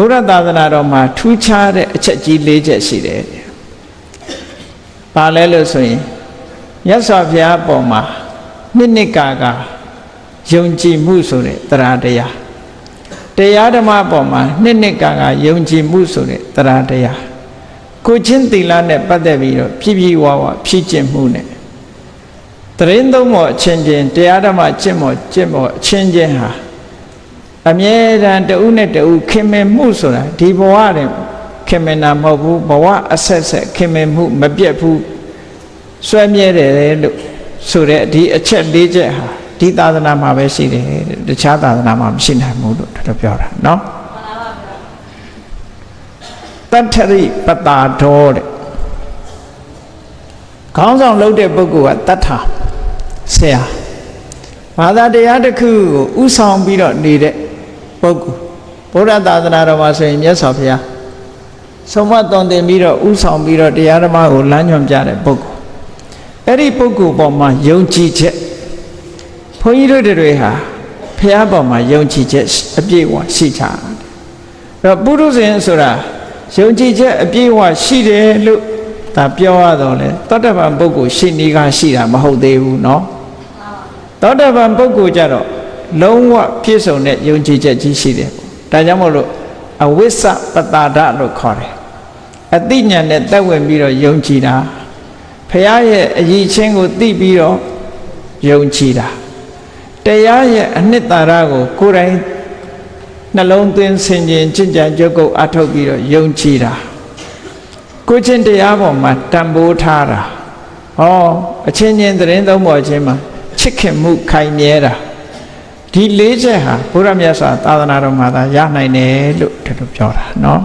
ဘုရားသာသနာတော်မှာထူးခြားတဲ့အချက်ကြီး၄ချက်ရှိတယ်တဲ့။ဘာလဲလို့ဆိုရင်မြတ်စွာဘုရားအပေါ်မှာနှစ်နှစ်ကာကာယုံကြည်မှုဆိုတဲ့တရားတရားတရားဓမ္မအပေါ်မှာနှစ်နှစ်ကာကာယုံကြည်မှုဆိုတဲ့တရားတရားကိုချင်းသီလနဲ့ပတ်သက်ပြီးတော့ပြည့်ပြည့်ဝဝဖြည့်ကျင့်မှုနဲ့တရင်သုံးမောအချင်းချင်းတရားဓမ္မကျင့်မောကျင့်မောအချင်းချင်းဟာ အမြဲတမ်းတဦးနဲ့တဦးခင်မင်မှုဆိုတာဒီဘဝတည်းခင်မင်တာမဟုတ်ဘူးဘဝအဆက်ဆက်ခင်မင်မှုမပြတ်ဘူးဆွဲမြဲတယ်လို့ဆိုတဲ့ဒီအချက်၄ချက်ဟာဒီသာသနာမှာပဲရှိတယ်တဲ့တခြားသာသနာမှာမရှိနိုင်ဘူးလို့တို့ပြောတာเนาะတတ္ထရိပတာဒောတဲ့ခေါင်းဆောင်လုပ်တဲ့ပုဂ္ဂိုလ်ကတတ္ထာဆရာဘာသာတရားတစ်ခုကိုဥဆောင်ပြီးတော့နေတဲ့ ပုဂ္ဂိုလ်ဘုရားသာသနာတော်မှာဆိုရင်မြတ်စွာဘုရားဆုံးမသွန်သင်ပြီးတော့ဥဆောင်ပြီးတော့တရားဓမ္မကိုလမ်းညွှန်ပြတဲ့ပုဂ္ဂိုလ်အဲ့ဒီပုဂ္ဂိုလ်ပေါ်မှာယုံကြည်ချက်ဘုန်းကြီးတို့တွေဟာဘုရားပေါ်မှာယုံကြည်ချက်အပြည့်အဝရှိကြတယ်အဲ့တော့ပုရုဇဉ်ဆိုတာယုံကြည်ချက်အပြည့်အဝရှိတယ်လို့ဒါပြောရတော့လေသောတပန်ပုဂ္ဂိုလ်ရှိနေကရှိတာမဟုတ်သေးဘူးเนาะသောတပန်ပုဂ္ဂိုလ်ကြတော့ လုံးဝပြည့်စုံတဲ့ယုံကြည်ချက်ကြီးရှိတယ်ဒါကြောင့်မို့လို့အဝိစ္စပတာဒလို့ခေါ်တယ်အသိဉာဏ်နဲ့တက်ဝင်ပြီးတော့ယုံကြည်တာဖះရဲ့အည်ချင်းကိုသိပြီးတော့ယုံကြည်တာတရားရဲ့အနှစ်သာရကိုကိုယ်တိုင်နှလုံးသွင်းဆင်ခြင်ကြင်ကြံကြုတ်ကုတ်အထုတ်ပြီးတော့ယုံကြည်တာကိုချင်းတရားပေါ်မှာတန်ဖိုးထားတာဟောအချင်းချင်းသတင်းသုံးပေါ်ချင်းမှာချစ်ခင်မှုခိုင်မြဲတာ ဒီလေးချက်ဟာဘုရားမြတ်စွာသာသနာတော်မှာသာရနိုင်တယ်လို့ဒီလိုပြောတာเนาะ